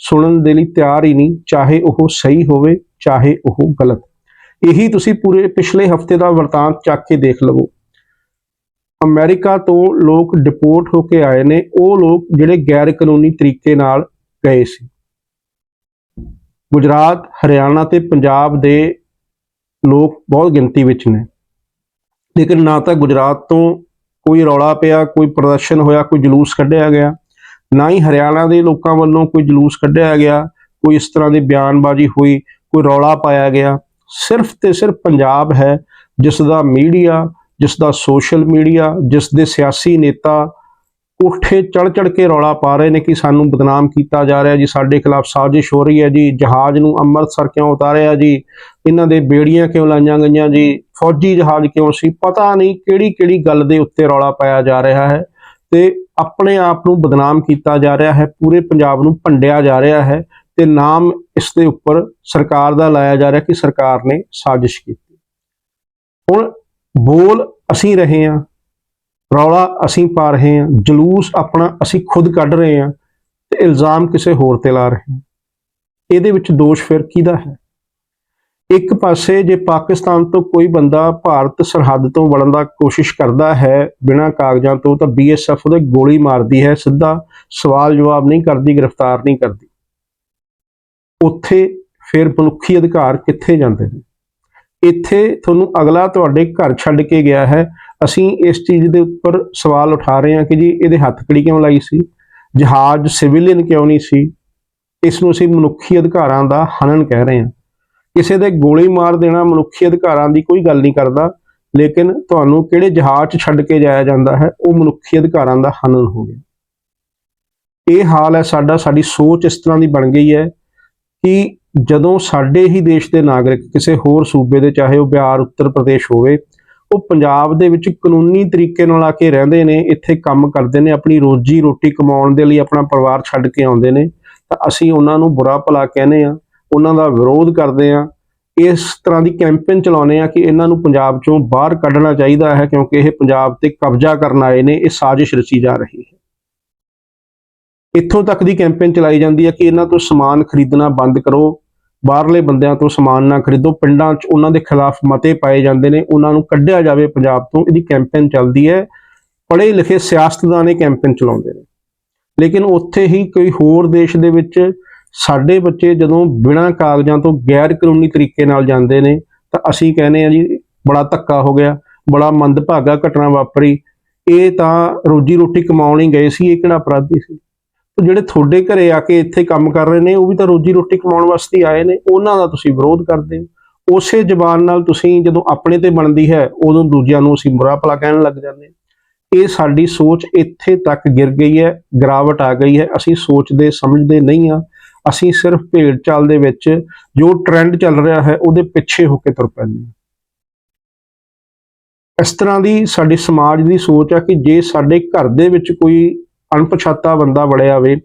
ਸੁਣਨ ਦੇ ਲਈ ਤਿਆਰ ਹੀ ਨਹੀਂ, ਚਾਹੇ ਉਹ ਸਹੀ ਹੋਵੇ, ਚਾਹੇ ਉਹ ਗਲਤ। ਇਹੀ ਤੁਸੀਂ ਪੂਰੇ ਪਿਛਲੇ ਹਫ਼ਤੇ ਦਾ ਵਰਤਾਂਤ ਚੱਕ ਕੇ ਦੇਖ ਲਵੋ। ਅਮਰੀਕਾ ਤੋਂ ਲੋਕ ਡਿਪੋਰਟ ਹੋ ਕੇ ਆਏ ਨੇ। ਉਹ ਲੋਕ ਜਿਹੜੇ ਗੈਰ ਕਾਨੂੰਨੀ ਤਰੀਕੇ ਨਾਲ ਗਏ ਸੀ। ਗੁਜਰਾਤ, ਹਰਿਆਣਾ ਤੇ ਪੰਜਾਬ ਦੇ ਲੋਕ ਬਹੁਤ ਗਿਣਤੀ ਵਿੱਚ ਨੇ। ਲੇਕਿਨ ਨਾ ਤਾਂ ਗੁਜਰਾਤ ਤੋਂ ਕੋਈ ਰੌਲਾ ਪਿਆ, ਕੋਈ ਪ੍ਰਦਰਸ਼ਨ ਹੋਇਆ, ਕੋਈ ਜਲੂਸ ਕੱਢਿਆ ਗਿਆ। ਨਾ ਹੀ ਹਰਿਆਣਾ ਦੇ ਲੋਕਾਂ ਵੱਲੋਂ ਕੋਈ ਜਲੂਸ ਕੱਢਿਆ ਗਿਆ, ਕੋਈ ਇਸ ਤਰ੍ਹਾਂ ਦੀ ਬਿਆਨਬਾਜ਼ੀ ਹੋਈ, ਕੋਈ ਰੌਲਾ ਪਾਇਆ ਗਿਆ। ਸਿਰਫ ਤੇ ਸਿਰਫ ਪੰਜਾਬ ਹੈ ਜਿਸ ਦਾ ਮੀਡੀਆ ਜਿਸ ਦਾ ਸੋਸ਼ਲ ਮੀਡੀਆ ਜਿਸ ਦੇ ਸਿਆਸੀ ਨੇਤਾ ਕੋਠੇ ਚੜ ਚੜ ਕੇ ਰੌਲਾ ਪਾ ਰਹੇ ਨੇ ਕਿ ਸਾਨੂੰ ਬਦਨਾਮ ਕੀਤਾ ਜਾ ਰਿਹਾ ਜੀ, ਸਾਡੇ ਖਿਲਾਫ ਸਾਜ਼ਿਸ਼ ਹੋ ਰਹੀ ਹੈ ਜੀ, ਜਹਾਜ਼ ਨੂੰ ਅੰਮ੍ਰਿਤਸਰ ਕਿਉਂ ਉਤਾਰਿਆ ਜੀ, ਇਹਨਾਂ ਦੇ ਬੇੜੀਆਂ ਕਿਉਂ ਲਾਈਆਂ ਗਈਆਂ ਜੀ, ਫੌਜੀ ਜਹਾਜ਼ ਕਿਉਂ ਸੀ, ਪਤਾ ਨਹੀਂ ਕਿਹੜੀ ਕਿਹੜੀ ਗੱਲ ਦੇ ਉੱਤੇ ਰੌਲਾ ਪਾਇਆ ਜਾ ਰਿਹਾ ਹੈ ਤੇ ਆਪਣੇ ਆਪ ਨੂੰ ਬਦਨਾਮ ਕੀਤਾ ਜਾ ਰਿਹਾ ਹੈ, ਪੂਰੇ ਪੰਜਾਬ ਨੂੰ ਭੰਡਿਆ ਜਾ ਰਿਹਾ ਹੈ ਤੇ ਨਾਮ ਇਸ ਦੇ ਉੱਪਰ ਸਰਕਾਰ ਦਾ ਲਾਇਆ ਜਾ ਰਿਹਾ ਕਿ ਸਰਕਾਰ ਨੇ ਸਾਜ਼ਿਸ਼ ਕੀਤੀ। ਹੁਣ ਬੋਲ ਅਸੀਂ ਰਹੇ ਹਾਂ ਰੌਲਾ ਅਸੀਂ ਪਾ ਰਹੇ ਹਾਂ, ਜਲੂਸ ਆਪਣਾ ਅਸੀਂ ਖੁਦ ਕੱਢ ਰਹੇ ਹਾਂ ਤੇ ਇਲਜ਼ਾਮ ਕਿਸੇ ਹੋਰ ਤੇ ਲਾ ਰਹੇ ਹਾਂ। ਇਹਦੇ ਵਿੱਚ ਦੋਸ਼ ਫਿਰ ਕਿਹਦਾ ਹੈ? ਇੱਕ ਪਾਸੇ ਜੇ ਪਾਕਿਸਤਾਨ ਤੋਂ ਕੋਈ ਬੰਦਾ ਭਾਰਤ ਸਰਹੱਦ ਤੋਂ ਵੜਨ ਦਾ ਕੋਸ਼ਿਸ਼ ਕਰਦਾ ਹੈ ਬਿਨਾਂ ਕਾਗਜ਼ਾਂ ਤੋਂ, ਤਾਂ ਬੀਐਸਐਫ ਉਹਦੇ ਗੋਲੀ ਮਾਰਦੀ ਹੈ, ਸਿੱਧਾ ਸਵਾਲ ਜਵਾਬ ਨਹੀਂ ਕਰਦੀ, ਗ੍ਰਿਫਤਾਰ ਨਹੀਂ ਕਰਦੀ। ਉੱਥੇ ਫਿਰ ਮਨੁੱਖੀ ਅਧਿਕਾਰ ਕਿੱਥੇ ਜਾਂਦੇ ਨੇ? ਇੱਥੇ ਤੁਹਾਨੂੰ ਅਗਲਾ ਤੁਹਾਡੇ ਘਰ ਛੱਡ ਕੇ ਗਿਆ ਹੈ। ਅਸੀਂ ਇਸ ਚੀਜ਼ ਦੇ ਉੱਪਰ ਸਵਾਲ ਉਠਾ ਰਹੇ ਹਾਂ ਕਿ ਜੀ ਇਹਦੇ ਹੱਥਕੜੀ ਕਿਉਂ ਲਾਈ ਸੀ? ਜਹਾਜ਼ ਸਿਵਿਲੀਅਨ ਕਿਉਂ ਨਹੀਂ ਸੀ? ਇਸ ਨੂੰ ਅਸੀਂ ਮਨੁੱਖੀ ਅਧਿਕਾਰਾਂ ਦਾ ਹਨਨ ਕਹਿ ਰਹੇ ਹਾਂ। ਕਿਸੇ ਦੇ ਗੋਲੀ ਮਾਰ ਦੇਣਾ ਮਨੁੱਖੀ ਅਧਿਕਾਰਾਂ ਦੀ ਕੋਈ ਗੱਲ ਨਹੀਂ ਕਰਦਾ, ਲੇਕਿਨ ਤੁਹਾਨੂੰ ਕਿਹੜੇ ਜਹਾਜ਼ 'ਚ ਛੱਡ ਕੇ ਜਾਇਆ ਜਾਂਦਾ ਹੈ, ਉਹ ਮਨੁੱਖੀ ਅਧਿਕਾਰਾਂ ਦਾ ਹਨਨ ਹੋ ਗਿਆ। ਇਹ ਹਾਲ ਹੈ ਸਾਡਾ, ਸਾਡੀ ਸੋਚ ਇਸ ਤਰ੍ਹਾਂ ਦੀ ਬਣ ਗਈ ਹੈ ਕਿ ਜਦੋਂ ਸਾਡੇ ਹੀ ਦੇਸ਼ ਦੇ ਨਾਗਰਿਕ ਕਿਸੇ ਹੋਰ ਸੂਬੇ ਦੇ, ਚਾਹੇ ਉਹ ਬਿਹਾਰ, ਉੱਤਰ ਪ੍ਰਦੇਸ਼ ਹੋਵੇ, ਉਹ ਪੰਜਾਬ ਦੇ ਵਿੱਚ ਕਾਨੂੰਨੀ ਤਰੀਕੇ ਨਾਲ ਆ ਕੇ ਰਹਿੰਦੇ ਨੇ, ਇੱਥੇ ਕੰਮ ਕਰਦੇ ਨੇ, ਆਪਣੀ ਰੋਜੀ ਰੋਟੀ ਕਮਾਉਣ ਦੇ ਲਈ ਆਪਣਾ ਪਰਿਵਾਰ ਛੱਡ ਕੇ ਆਉਂਦੇ ਨੇ, ਤਾਂ ਅਸੀਂ ਉਹਨਾਂ ਨੂੰ ਬੁਰਾ ਭਲਾ ਕਹਿੰਦੇ ਆ ਉਹਨਾਂ ਦਾ ਵਿਰੋਧ ਕਰਦੇ ਆ ਇਸ ਤਰ੍ਹਾਂ ਦੀ ਕੈਂਪੇਨ ਚਲਾਉਂਦੇ ਆ ਕਿ ਇਹਨਾਂ ਨੂੰ ਪੰਜਾਬ ਚੋਂ ਬਾਹਰ ਕੱਢਣਾ ਚਾਹੀਦਾ ਹੈ, ਕਿਉਂਕਿ ਇਹ ਪੰਜਾਬ ਤੇ ਕਬਜ਼ਾ ਕਰਨ ਆਏ ਨੇ, ਇਹ ਸਾਜ਼ਿਸ਼ ਰਚੀ ਜਾ ਰਹੀ ਹੈ। ਇੱਥੋਂ ਤੱਕ ਦੀ ਕੈਂਪੇਨ ਚਲਾਈ ਜਾਂਦੀ ਹੈ ਕਿ ਇਹਨਾਂ ਤੋਂ ਸਮਾਨ ਖਰੀਦਣਾ ਬੰਦ ਕਰੋ। ਬਾਹਰਲੇ ਬੰਦਿਆਂ ਤੋਂ ਸਮਾਨ ਨਾ ਖਰੀਦੋ। ਪਿੰਡਾਂ 'ਚ ਉਹਨਾਂ ਦੇ ਖਿਲਾਫ ਮਤੇ ਪਾਏ ਜਾਂਦੇ ਨੇ। ਉਹਨਾਂ ਨੂੰ ਕੱਢਿਆ ਜਾਵੇ ਪੰਜਾਬ ਤੋਂ। ਇਹਦੀ ਕੈਂਪੇਨ ਚੱਲਦੀ ਹੈ। ਪੜ੍ਹੇ ਲਿਖੇ ਸਿਆਸਤਦਾਨ ਇਹ ਕੈਂਪੇਨ ਚਲਾਉਂਦੇ ਨੇ। ਲੇਕਿਨ ਉੱਥੇ ਹੀ ਕੋਈ ਹੋਰ ਦੇਸ਼ ਦੇ ਵਿੱਚ ਸਾਡੇ ਬੱਚੇ ਜਦੋਂ ਬਿਨਾਂ ਕਾਗਜ਼ਾਂ ਤੋਂ ਗੈਰ ਕਾਨੂੰਨੀ ਤਰੀਕੇ ਨਾਲ ਜਾਂਦੇ ਨੇ, ਤਾਂ ਅਸੀਂ ਕਹਿੰਦੇ ਆ ਜੀ, ਬੜਾ ਧੱਕਾ ਹੋ ਗਿਆ, ਬੜਾ ਮੰਦਭਾਗਾ ਘਟਨਾ ਵਾਪਰੀ। ਇਹ ਤਾਂ ਰੋਜੀ ਰੋਟੀ ਕਮਾਉਣ ਹੀ ਗਏ ਸੀ। ਇਹ ਕਿਹੜਾ ਅਪਰਾਧੀ ਸੀ? ਤੇ ਜਿਹੜੇ ਤੁਹਾਡੇ ਘਰੇ ਆ ਕੇ ਇੱਥੇ ਕੰਮ ਕਰ ਰਹੇ ਨੇ, ਉਹ ਵੀ ਤਾਂ ਰੋਜੀ ਰੋਟੀ ਕਮਾਉਣ ਵਾਸਤੇ ਆਏ ਨੇ, ਉਹਨਾਂ ਦਾ ਤੁਸੀਂ ਵਿਰੋਧ ਕਰਦੇ ਹੋ। ਉਸੇ ਜ਼ਬਾਨ ਨਾਲ ਤੁਸੀਂ ਜਦੋਂ ਆਪਣੇ ਤੇ ਬਣਦੀ ਹੈ, ਉਦੋਂ ਦੂਜਿਆਂ ਨੂੰ ਅਸੀਂ ਬੁਰਾ ਭਲਾ ਕਹਿਣ ਲੱਗ ਜਾਂਦੇ ਇਹ ਸਾਡੀ ਸੋਚ ਇੱਥੇ ਤੱਕ ਗਿਰ ਗਈ ਹੈ, ਗਿਰਾਵਟ ਆ ਗਈ ਹੈ। ਅਸੀਂ ਸੋਚਦੇ, ਸਮਝਦੇ ਨਹੀਂ ਆ ਅਸੀਂ ਸਿਰਫ ਭੇੜ ਚਾਲ ਦੇ ਵਿੱਚ ਜੋ ਟ੍ਰੈਂਡ ਚੱਲ ਰਿਹਾ ਹੈ, ਉਹਦੇ ਪਿੱਛੇ ਹੋ ਕੇ ਤੁਰ ਪੈਂਦੇ ਹਾਂ। ਇਸ ਤਰ੍ਹਾਂ ਦੀ ਸਾਡੇ ਸਮਾਜ ਦੀ ਸੋਚ ਆ ਕਿ ਜੇ ਸਾਡੇ ਘਰ ਦੇ ਵਿੱਚ ਕੋਈ ਅਣਪਛਾਤਾ ਬੰਦਾ ਵੜਿਆ ਹੋਵੇ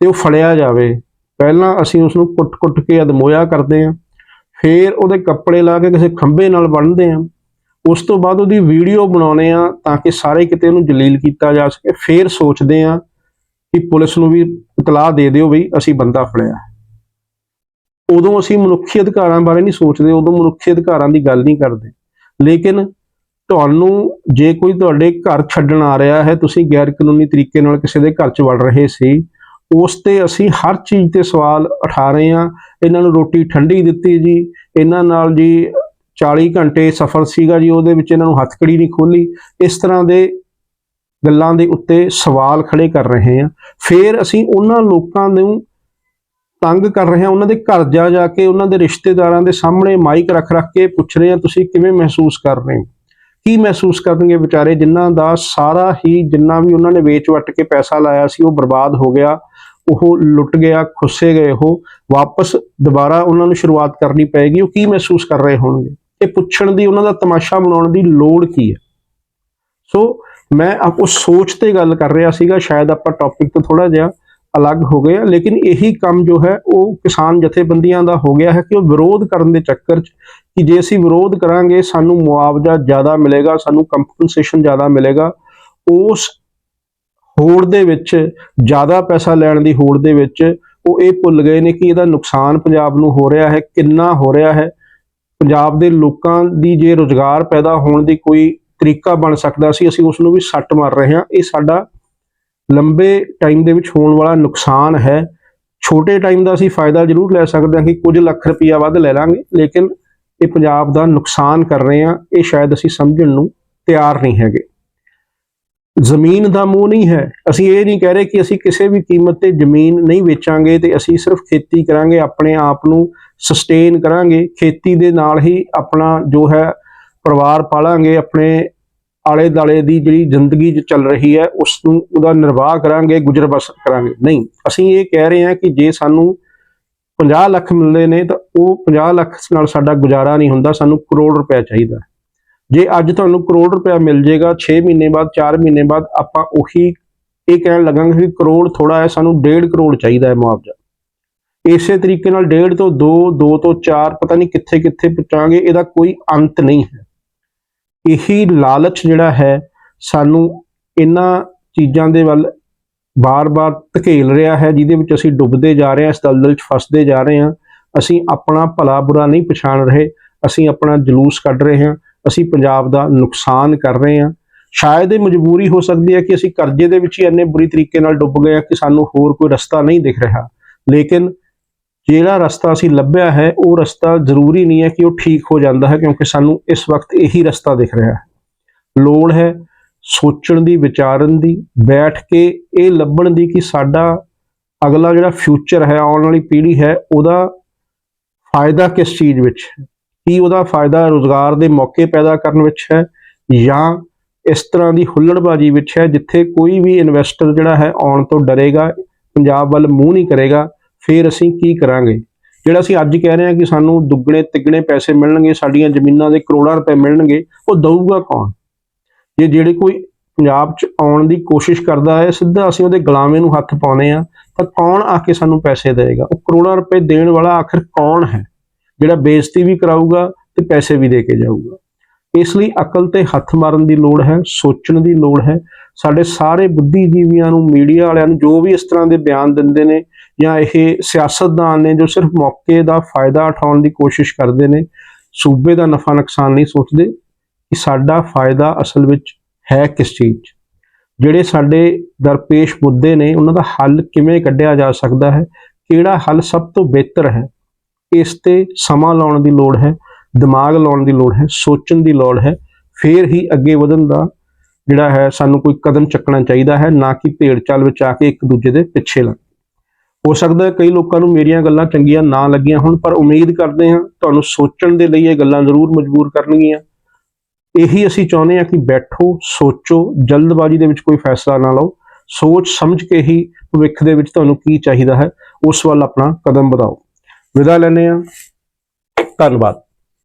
ਤੇ ਉਹ ਫੜਿਆ ਜਾਵੇ। ਪਹਿਲਾਂ ਅਸੀਂ ਉਸ ਨੂੰ ਕੁੱਟ-ਕੁੱਟ ਕੇ ਅਦਮੋਇਆ ਕਰਦੇ ਹਾਂ, ਫਿਰ ਉਹਦੇ ਕੱਪੜੇ ਲਾ ਕੇ ਕਿਸੇ ਖੰਭੇ ਨਾਲ ਬੰਨ੍ਹਦੇ ਹਾਂ। ਉਸ ਤੋਂ ਬਾਅਦ ਉਹਦੀ ਵੀਡੀਓ ਬਣਾਉਨੇ ਆ ਤਾਂ ਕਿ ਸਾਰੇ ਕਿਤੇ ਉਹਨੂੰ ਜਲੀਲ ਕੀਤਾ ਜਾ ਸਕੇ। ਫਿਰ ਸੋਚਦੇ ਆ ਕਿ ਪੁਲਿਸ ਨੂੰ ਵੀ ਇਤਲਾਹ ਦੇ ਦਿਓ ਵੀ ਅਸੀਂ ਬੰਦਾ ਫੜਿਆ। ਉਦੋਂ ਅਸੀਂ ਮਨੁੱਖੀ ਅਧਿਕਾਰਾਂ ਬਾਰੇ ਨਹੀਂ ਸੋਚਦੇ, ਉਦੋਂ ਮਨੁੱਖੀ ਅਧਿਕਾਰਾਂ ਦੀ ਗੱਲ ਨਹੀਂ ਕਰਦੇ। ਲੇਕਿਨ ਤੁਹਾਨੂੰ ਜੇ ਕੋਈ ਤੁਹਾਡੇ ਘਰ ਛੱਡਣ ਆ ਰਿਹਾ ਹੈ, ਤੁਸੀਂ ਗੈਰ ਕਾਨੂੰਨੀ ਤਰੀਕੇ ਨਾਲ ਕਿਸੇ ਦੇ ਘਰ 'ਚ ਵੜ ਰਹੇ ਸੀ, ਉਸ ਤੇ ਅਸੀਂ ਹਰ ਚੀਜ਼ ਤੇ ਸਵਾਲ ਉਠਾ ਰਹੇ ਹਾਂ। ਇਹਨਾਂ ਨੂੰ ਰੋਟੀ ਠੰਡੀ ਦਿੱਤੀ ਜੀ। ਇਹਨਾਂ ਨਾਲ ਜੀ 40 ਘੰਟੇ ਸਫ਼ਰ ਸੀਗਾ ਜੀ, ਉਹਦੇ ਵਿੱਚ ਇਹਨਾਂ ਨੂੰ ਹੱਥਕੜੀ ਨਹੀਂ ਖੋਲੀ ਇਸ ਤਰ੍ਹਾਂ ਦੇ ਗੱਲਾਂ ਦੇ ਉੱਤੇ ਸਵਾਲ ਖੜੇ ਕਰ ਰਹੇ ਹਾਂ। ਫਿਰ ਅਸੀਂ ਉਹਨਾਂ ਲੋਕਾਂ ਨੂੰ ਤੰਗ ਕਰ ਰਹੇ ਹਾਂ। ਉਹਨਾਂ ਦੇ ਘਰ ਜਾ ਜਾ ਕੇ, ਉਹਨਾਂ ਦੇ ਰਿਸ਼ਤੇਦਾਰਾਂ ਦੇ ਸਾਹਮਣੇ ਮਾਈਕ ਰੱਖ ਰੱਖ ਕੇ ਪੁੱਛ ਰਹੇ ਹਾਂ, ਤੁਸੀਂ ਕਿਵੇਂ ਮਹਿਸੂਸ ਕਰ ਰਹੇ ਹੋ? ਕੀ ਮਹਿਸੂਸ ਕਰਨਗੇ ਵਿਚਾਰੇ? ਜਿਨ੍ਹਾਂ ਦਾ ਸਾਰਾ ਹੀ ਜਿੰਨਾ ਵੀ ਉਹਨਾਂ ਨੇ ਵੇਚ ਵੱਟ ਕੇ ਪੈਸਾ ਲਾਇਆ ਸੀ, ਉਹ ਬਰਬਾਦ ਹੋ ਗਿਆ। ਉਹ ਲੁੱਟ ਗਿਆ, ਖੁੱਸੇ ਗਏ, ਉਹ ਵਾਪਸ ਦੁਬਾਰਾ ਉਹਨਾਂ ਨੂੰ ਸ਼ੁਰੂਆਤ ਕਰਨੀ ਪਏਗੀ। ਉਹ ਕੀ ਮਹਿਸੂਸ ਕਰ ਰਹੇ ਹੋਣਗੇ? ਇਹ ਪੁੱਛਣ ਦੀ, ਉਹਨਾਂ ਦਾ ਤਮਾਸ਼ਾ ਬਣਾਉਣ ਦੀ ਲੋੜ ਕੀ ਹੈ? ਸੋ ਮੈਂ ਆਪੋ ਸੋਚ ਤੇ ਗੱਲ ਕਰ ਰਿਹਾ ਸੀਗਾ। ਸ਼ਾਇਦ ਆਪਾਂ ਟੌਪਿਕ ਤੋਂ ਥੋੜਾ ਜਿਹਾ ਅਲੱਗ ਹੋ ਗਏ ਆ, ਲੇਕਿਨ ਇਹੀ ਕੰਮ ਜੋ ਹੈ, ਉਹ ਕਿਸਾਨ ਜਥੇਬੰਦੀਆਂ ਦਾ ਹੋ ਗਿਆ ਹੈ ਕਿ ਉਹ ਵਿਰੋਧ ਕਰਨ ਦੇ ਚੱਕਰ 'ਚ ਕਿ ਜੇ ਅਸੀਂ ਵਿਰੋਧ ਕਰਾਂਗੇ, ਸਾਨੂੰ ਮੁਆਵਜ਼ਾ ਜ਼ਿਆਦਾ ਮਿਲੇਗਾ, ਸਾਨੂੰ ਕੰਪਨਸੇਸ਼ਨ ਜ਼ਿਆਦਾ ਮਿਲੇਗਾ, ਉਸ ਹੋੜ ਦੇ ਵਿੱਚ, ਜ਼ਿਆਦਾ ਪੈਸਾ ਲੈਣ ਦੀ ਹੋੜ ਦੇ ਵਿੱਚ ਉਹ ਇਹ ਭੁੱਲ ਗਏ ਨੇ ਕਿ ਇਹਦਾ ਨੁਕਸਾਨ ਪੰਜਾਬ ਨੂੰ ਹੋ ਰਿਹਾ ਹੈ, ਕਿੰਨਾ ਹੋ ਰਿਹਾ ਹੈ। ਪੰਜਾਬ ਦੇ ਲੋਕਾਂ ਦੀ ਜੇ ਰੋਜ਼ਗਾਰ ਪੈਦਾ ਹੋਣ ਦੀ ਕੋਈ ਤਰੀਕਾ ਬਣ ਸਕਦਾ ਸੀ, ਅਸੀਂ ਉਸ ਨੂੰ ਵੀ ਸੱਟ ਮਾਰ ਰਹੇ ਹਾਂ। ਇਹ ਸਾਡਾ ਲੰਬੇ ਟਾਈਮ ਦੇ ਵਿੱਚ ਹੋਣ ਵਾਲਾ ਨੁਕਸਾਨ ਹੈ। ਛੋਟੇ ਟਾਈਮ ਦਾ ਅਸੀਂ ਫਾਇਦਾ ਜ਼ਰੂਰ ਲੈ ਸਕਦੇ ਹਾਂ ਕਿ ਕੁਝ ਲੱਖ ਰੁਪਈਆ ਵੱਧ ਲੈ ਲਾਂਗੇ, ਲੇਕਿਨ ਇਹ ਪੰਜਾਬ ਦਾ ਨੁਕਸਾਨ ਕਰ ਰਹੇ ਹਾਂ, ਇਹ ਸ਼ਾਇਦ ਅਸੀਂ ਸਮਝਣ ਨੂੰ ਤਿਆਰ ਨਹੀਂ ਹੈਗੇ। ਜ਼ਮੀਨ ਦਾ ਮੋਹ ਨਹੀਂ ਹੈ। ਅਸੀਂ ਇਹ ਨਹੀਂ ਕਹਿ ਰਹੇ ਕਿ ਅਸੀਂ ਕਿਸੇ ਵੀ ਕੀਮਤ ਤੇ ਜ਼ਮੀਨ ਨਹੀਂ ਵੇਚਾਂਗੇ ਤੇ ਅਸੀਂ ਸਿਰਫ ਖੇਤੀ ਕਰਾਂਗੇ, ਆਪਣੇ ਆਪ ਨੂੰ ਸਸਟੇਨ ਕਰਾਂਗੇ, ਖੇਤੀ ਦੇ ਨਾਲ ਹੀ ਆਪਣਾ ਜੋ ਹੈ ਪਰਿਵਾਰ ਪਾਲਾਂਗੇ, ਆਪਣੇ ਆਲੇ ਦਾਲੇ ਦੀ ਜਿਹੜੀ ਜ਼ਿੰਦਗੀ ਚ ਚੱਲ ਰਹੀ ਹੈ ਉਸ ਨੂੰ ਉਹਦਾ ਨਿਰਵਾਹ ਕਰਾਂਗੇ, ਗੁਜ਼ਰ ਬਸਰ ਕਰਾਂਗੇ। ਨਹੀਂ, ਅਸੀਂ ਇਹ ਕਹਿ ਰਹੇ ਹਾਂ ਕਿ ਜੇ ਸਾਨੂੰ 50 ਲੱਖ ਮਿਲਦੇ ਨੇ, ਤਾਂ ਉਹ 50 ਲੱਖ ਨਾਲ ਸਾਡਾ ਗੁਜ਼ਾਰਾ ਨਹੀਂ ਹੁੰਦਾ, ਸਾਨੂੰ ਕਰੋੜ ਰੁਪਏ ਚਾਹੀਦਾ। ਜੇ ਅੱਜ ਤੁਹਾਨੂੰ ਕਰੋੜ ਰੁਪਏ ਮਿਲ ਜਾਏਗਾ 6 ਮਹੀਨੇ ਬਾਅਦ 4 ਮਹੀਨੇ ਬਾਅਦ, ਆਪਾਂ ਉਹੀ ਇਹ ਕਹਿਣ ਲੱਗਾਂਗੇ ਕਿ ਕਰੋੜ ਥੋੜਾ ਹੈ, ਸਾਨੂੰ 1.5 ਕਰੋੜ ਚਾਹੀਦਾ ਹੈ ਮੁਆਵਜ਼ਾ। ਇਸੇ ਤਰੀਕੇ ਨਾਲ 1.5 ਤੋਂ 2 2 ਤੋਂ 4 ਪਤਾ ਨਹੀਂ ਕਿੱਥੇ ਕਿੱਥੇ ਪਹੁੰਚਾਂਗੇ ਇਹਦਾ ਕੋਈ ਅੰਤ ਨਹੀਂ ਹੈ। ਇਹੀ ਲਾਲਚ ਜਿਹੜਾ ਹੈ ਸਾਨੂੰ ਇਹਨਾਂ ਚੀਜ਼ਾਂ ਦੇ ਵੱਲ ਬਾਰ-ਬਾਰ ਧਕੇਲ ਰਿਹਾ ਹੈ, ਜਿਹਦੇ ਵਿੱਚ ਅਸੀਂ ਡੁੱਬਦੇ ਜਾ ਰਹੇ ਹਾਂ, ਇਸ ਦਲਦਲ 'ਚ ਫਸਦੇ ਜਾ ਰਹੇ ਹਾਂ। ਅਸੀਂ ਆਪਣਾ ਭਲਾ ਬੁਰਾ ਨਹੀਂ ਪਛਾਣ ਰਹੇ, ਅਸੀਂ ਆਪਣਾ ਜਲੂਸ ਕੱਢ ਰਹੇ ਹਾਂ, ਅਸੀਂ ਪੰਜਾਬ ਦਾ ਨੁਕਸਾਨ ਕਰ ਰਹੇ ਹਾਂ। ਸ਼ਾਇਦ ਇਹ ਮਜਬੂਰੀ ਹੋ ਸਕਦੀ ਹੈ ਕਿ ਅਸੀਂ ਕਰਜ਼ੇ ਦੇ ਵਿੱਚ ਹੀ ਇੰਨੇ ਬੁਰੀ ਤਰੀਕੇ ਨਾਲ ਡੁੱਬ ਗਏ ਹਾਂ ਕਿ ਸਾਨੂੰ ਹੋਰ ਕੋਈ ਰਸਤਾ ਨਹੀਂ ਦਿਖ ਰਿਹਾ। ਲੇਕਿਨ ਜਿਹੜਾ ਰਸਤਾ ਅਸੀਂ ਲੱਭਿਆ ਹੈ, ਉਹ ਰਸਤਾ ਜ਼ਰੂਰੀ ਨਹੀਂ ਹੈ ਕਿ ਉਹ ਠੀਕ ਹੋ ਜਾਂਦਾ ਹੈ, ਕਿਉਂਕਿ ਸਾਨੂੰ ਇਸ ਵਕਤ ਇਹੀ ਰਸਤਾ ਦਿਖ ਰਿਹਾ ਹੈ। ਲੋੜ ਹੈ ਸੋਚਣ ਦੀ, ਵਿਚਾਰਨ ਦੀ, ਬੈਠ ਕੇ ਇਹ ਲੱਭਣ ਦੀ ਕਿ ਸਾਡਾ ਅਗਲਾ ਜਿਹੜਾ ਫਿਊਚਰ ਹੈ, ਆਉਣ ਵਾਲੀ ਪੀੜ੍ਹੀ ਹੈ, ਉਹਦਾ ਫਾਇਦਾ ਕਿਸ ਚੀਜ਼ ਵਿੱਚ ਹੈ? ਕੀ ਉਹਦਾ ਫਾਇਦਾ ਰੋਜ਼ਗਾਰ ਦੇ ਮੌਕੇ ਪੈਦਾ ਕਰਨ ਵਿੱਚ ਹੈ ਜਾਂ ਇਸ ਤਰ੍ਹਾਂ ਦੀ ਹੁੱਲੜਬਾਜੀ ਵਿੱਚ ਹੈ ਜਿੱਥੇ ਕੋਈ ਵੀ ਇਨਵੈਸਟਰ ਜਿਹੜਾ ਹੈ ਆਉਣ ਤੋਂ ਡਰੇਗਾ, ਪੰਜਾਬ ਵੱਲ ਮੂੰਹ ਨਹੀਂ ਕਰੇਗਾ ਫਿਰ ਅਸੀਂ ਕੀ ਕਰਾਂਗੇ? ਜਿਹੜਾ ਅਸੀਂ ਅੱਜ ਕਹਿ ਰਹੇ ਹਾਂ ਕਿ ਸਾਨੂੰ ਦੁੱਗਣੇ, ਤਿੱਗਣੇ ਪੈਸੇ ਮਿਲਣਗੇ, ਸਾਡੀਆਂ ਜ਼ਮੀਨਾਂ ਦੇ ਕਰੋੜਾਂ ਰੁਪਏ ਮਿਲਣਗੇ, ਉਹ ਦਊਗਾ ਕੌਣ? ਜੇ ਜਿਹੜੇ ਕੋਈ ਪੰਜਾਬ 'ਚ ਆਉਣ ਦੀ ਕੋਸ਼ਿਸ਼ ਕਰਦਾ ਹੈ, ਸਿੱਧਾ ਅਸੀਂ ਉਹਦੇ ਗੁਲਾਮੇ ਨੂੰ ਹੱਥ ਪਾਉਨੇ ਆ ਤਾਂ ਕੌਣ ਆ ਕੇ ਸਾਨੂੰ ਪੈਸੇ ਦੇਵੇਗਾ? ਉਹ ਕਰੋੜਾਂ ਰੁਪਏ ਦੇਣ ਵਾਲਾ ਆਖਰ ਕੌਣ ਹੈ? ਜਿਹੜਾ ਬੇਇੱਜ਼ਤੀ ਵੀ ਕਰਾਊਗਾ ਤੇ ਪੈਸੇ ਵੀ ਦੇ ਕੇ ਜਾਊਗਾ। ਇਸ ਲਈ ਅਕਲ ਤੇ ਹੱਥ ਮਾਰਨ ਦੀ ਲੋੜ ਹੈ, ਸੋਚਣ ਦੀ ਲੋੜ ਹੈ। ਸਾਡੇ ਸਾਰੇ ਬੁੱਧੀਜੀਵੀਆਂ ਨੂੰ, ਮੀਡੀਆ ਵਾਲਿਆਂ ਨੂੰ ਜੋ ਵੀ ਇਸ ਤਰ੍ਹਾਂ ਦੇ ਬਿਆਨ ਦਿੰਦੇ ਨੇ ਜਾਂ ਇਹ ਸਿਆਸਤਦਾਨ ਨੇ ਜੋ ਸਿਰਫ ਮੌਕੇ ਦਾ ਫਾਇਦਾ ਉਠਾਉਣ ਦੀ ਕੋਸ਼ਿਸ਼ ਕਰਦੇ ਨੇ, ਸੂਬੇ ਦਾ ਨਫਾ ਨੁਕਸਾਨ ਨਹੀਂ ਸੋਚਦੇ, ਕਿ ਸਾਡਾ ਫਾਇਦਾ ਅਸਲ ਵਿੱਚ ਹੈ ਕਿਸ ਚੀਜ਼ 'ਚ? ਜਿਹੜੇ ਸਾਡੇ ਦਰਪੇਸ਼ ਮੁੱਦੇ ਨੇ, ਉਹਨਾਂ ਦਾ ਹੱਲ ਕਿਵੇਂ ਕੱਢਿਆ ਜਾ ਸਕਦਾ ਹੈ? ਕਿਹੜਾ ਹੱਲ ਸਭ ਤੋਂ ਬਿਹਤਰ ਹੈ? ਇਸ ਤੇ ਸਮਾਂ ਲਾਉਣ ਦੀ ਲੋੜ ਹੈ, ਦਿਮਾਗ ਲਾਉਣ ਦੀ ਲੋੜ ਹੈ, ਸੋਚਣ ਦੀ ਲੋੜ ਹੈ। ਫੇਰ ਹੀ ਅੱਗੇ ਵਧਣ ਦਾ ਜਿਹੜਾ ਹੈ, ਸਾਨੂੰ ਕੋਈ ਕਦਮ ਚੱਕਣਾ ਚਾਹੀਦਾ ਹੈ, ਨਾ ਕਿ ਭੇੜ ਚਾਲ ਵਿੱਚ ਆ ਕੇ ਇੱਕ ਦੂਜੇ ਦੇ ਪਿੱਛੇ ਲੱਗ ਹੋ ਸਕਦਾ ਹੈ ਕਈ ਲੋਕਾਂ ਨੂੰ ਮੇਰੀਆਂ ਗੱਲਾਂ ਚੰਗੀਆਂ ਨਾ ਲੱਗੀਆਂ ਹੋਣ, ਪਰ ਉਮੀਦ ਕਰਦੇ ਹਾਂ ਤੁਹਾਨੂੰ ਸੋਚਣ ਦੇ ਲਈ ਇਹ ਗੱਲਾਂ ਜ਼ਰੂਰ ਮਜਬੂਰ ਕਰਨਗੀਆਂ। ਇਹੀ ਅਸੀਂ ਚਾਹੁੰਦੇ ਹਾਂ ਕਿ ਬੈਠੋ, ਸੋਚੋ, ਜਲਦਬਾਜ਼ੀ ਦੇ ਵਿੱਚ ਕੋਈ ਫੈਸਲਾ ਨਾ ਲਓ। ਸੋਚ ਸਮਝ ਕੇ ਹੀ ਭਵਿੱਖ ਦੇ ਵਿੱਚ ਤੁਹਾਨੂੰ ਕੀ ਚਾਹੀਦਾ ਹੈ, ਉਸ ਵੱਲ ਆਪਣਾ ਕਦਮ ਵਧਾਓ। ਵਿਦਾ ਲੈਂਦੇ ਹਾਂ। ਧੰਨਵਾਦ।